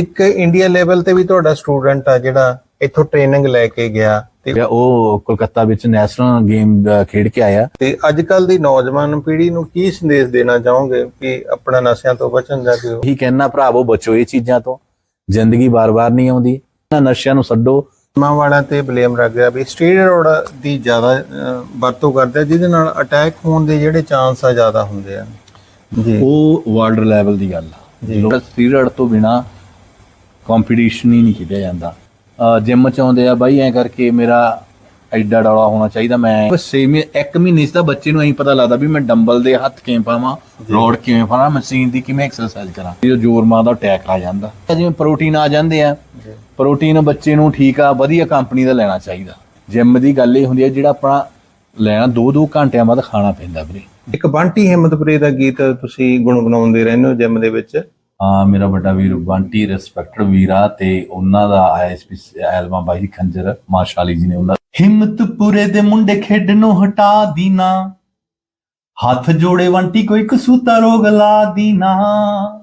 ਇੱਕ India level ਤੇ ਵੀ ਤੁਹਾਡਾ ਸਟੂਡੈਂਟ ਆ ਜਿਹੜਾ ਇੱਥੋਂ ਟ੍ਰੇਨਿੰਗ ਲੈ ਕੇ ਗਿਆ ਤੇ ਉਹ ਕੋਲਕਾਤਾ ਵਿੱਚ ਨੈਸ਼ਨਲ ਗੇਮ ਖੇਡ ਕੇ ਆਇਆ। ਤੇ ਅੱਜ ਕੱਲ ਦੀ ਨੌਜਵਾਨ ਪੀੜ੍ਹੀ ਨੂੰ ਕੀ ਸੰਦੇਸ਼ ਦੇਣਾ ਚਾਹੋਗੇ ਕਿ ਆਪਣਾ ਨਸ਼ਿਆਂ ਤੋਂ ਬਚਣ ਜਾਂ ਕਿ? ਉਹ ਇਹੀ ਕਹਿਣਾ ਭਰਾਵੋ ਬਚੋ ਇਹ ਚੀਜ਼ਾਂ ਤੋਂ। ਜ਼ਿੰਦਗੀ ਬਾਰ-ਬਾਰ ਨਹੀਂ ਆਉਂਦੀ। ਇਹਨਾਂ ਨਸ਼ਿਆਂ ਨੂੰ ਛੱਡੋ। ਮਾਂ ਵਾਲਿਆਂ ਤੇ ਬਲੇਮ ਰੱਖ ਰਿਹਾ ਵੀ ਸਟੀਰੋਇਡ ਦੀ ਜ਼ਿਆਦਾ ਵਰਤੋਂ ਕਰਦੇ ਜਿਹਦੇ ਨਾਲ ਅਟੈਕ ਹੋਣ ਦੇ ਜਿਹੜੇ ਚਾਂਸ ਆ ਜ਼ਿਆਦਾ ਹੁੰਦੇ ਆ। ਜੀ। ਉਹ ਵਰਲਡ ਲੈਵਲ ਦੀ ਗੱਲ ਆ। ਜੀ। ਸਟੀਰੋਇਡ ਤੋਂ ਬਿਨਾ ਕੰਪੀਟੀਸ਼ਨ ਹੀ ਨਹੀਂ ਖੇਡਿਆ ਜਾਂਦਾ। ਜਿਮ ਚ ਆਉਂਦੇ ਆ ਬਾਈ ਐ ਕਰਕੇ ਮੇਰਾ ਐਡਾ ਡੌਲਾ ਹੋਣਾ ਚਾਹੀਦਾ। ਮੈਂ ਬਸ 6 ਮਹੀਨੇ ਇੱਕ ਮਹੀਨੇ ਚ ਤਾਂ ਬੱਚੇ ਨੂੰ ਐਂ ਪਤਾ ਲੱਗਦਾ ਵੀ ਮੈਂ ਡੰਬਲ ਦੇ ਹੱਥ ਕਿਵੇਂ ਪਾਵਾਂ ਰੋਡ ਕਿਵੇਂ ਪਾਵਾਂ ਮਸ਼ੀਨ ਦੀ ਕਿਵੇਂ ਐਕਸਰਸਾਈਜ਼ ਕਰਾਂ। ਜਦੋਂ ਜ਼ੋਰ ਮਾਰਦਾ ਅਟੈਕ ਆ ਜਾਂਦਾ। ਜਿਵੇਂ ਪ੍ਰੋਟੀਨ ਆ ਜਾਂਦੇ ਆ। ਪ੍ਰੋਟੀਨ ਬੱਚੇ ਨੂੰ ਠੀਕ ਆ ਵਧੀਆ ਕੰਪਨੀ ਦਾ ਲੈਣਾ ਚਾਹੀਦਾ। ਜਿਮ ਦੀ ਗੱਲ ਇਹ ਹੁੰਦੀ ਹੈ ਜਿਹੜਾ ਆਪਣਾ ਲੈਣਾ 2-2 ਘੰਟਿਆਂ ਬਾਅਦ ਖਾਣਾ ਪੈਂਦਾ ਵੀਰੇ। ਇੱਕ ਬੰਟੀ ਹਿੰਮਤਪੁਰੇ ਦਾ ਗੀਤ ਤੁਸੀਂ ਗੁਣਗੁਣਾਉਂਦੇ ਰਹਿੰਦੇ ਹੋ ਜਿਮ ਦੇ ਵਿੱਚ। ਮੇਰਾ ਵੱਡਾ ਵੀਰ ਬੰਟੀ ਰਿਸਪੈਕਟਡ ਵੀਰਾ ਤੇ ਉਹਨਾਂ ਦਾ ਆਇਆ ਇਸ ਐਲਬਮ ਬਾਈ ਖੰਜਰ ਮਾਸ਼ਾਲੀ ਜੀ ਨੇ ਉਹਨਾਂ ਹਿੰਮਤਪੁਰੇ ਦੇ ਮੁੰਡੇ ਖੇਡਣੋਂ ਹਟਾ ਦੀਨਾ। ਹੱਥ ਜੋੜੇ ਬੰਟੀ, ਕੋਈ ਕਸੂਤਾ ਰੋਗ ਲਾ ਦੀਨਾ।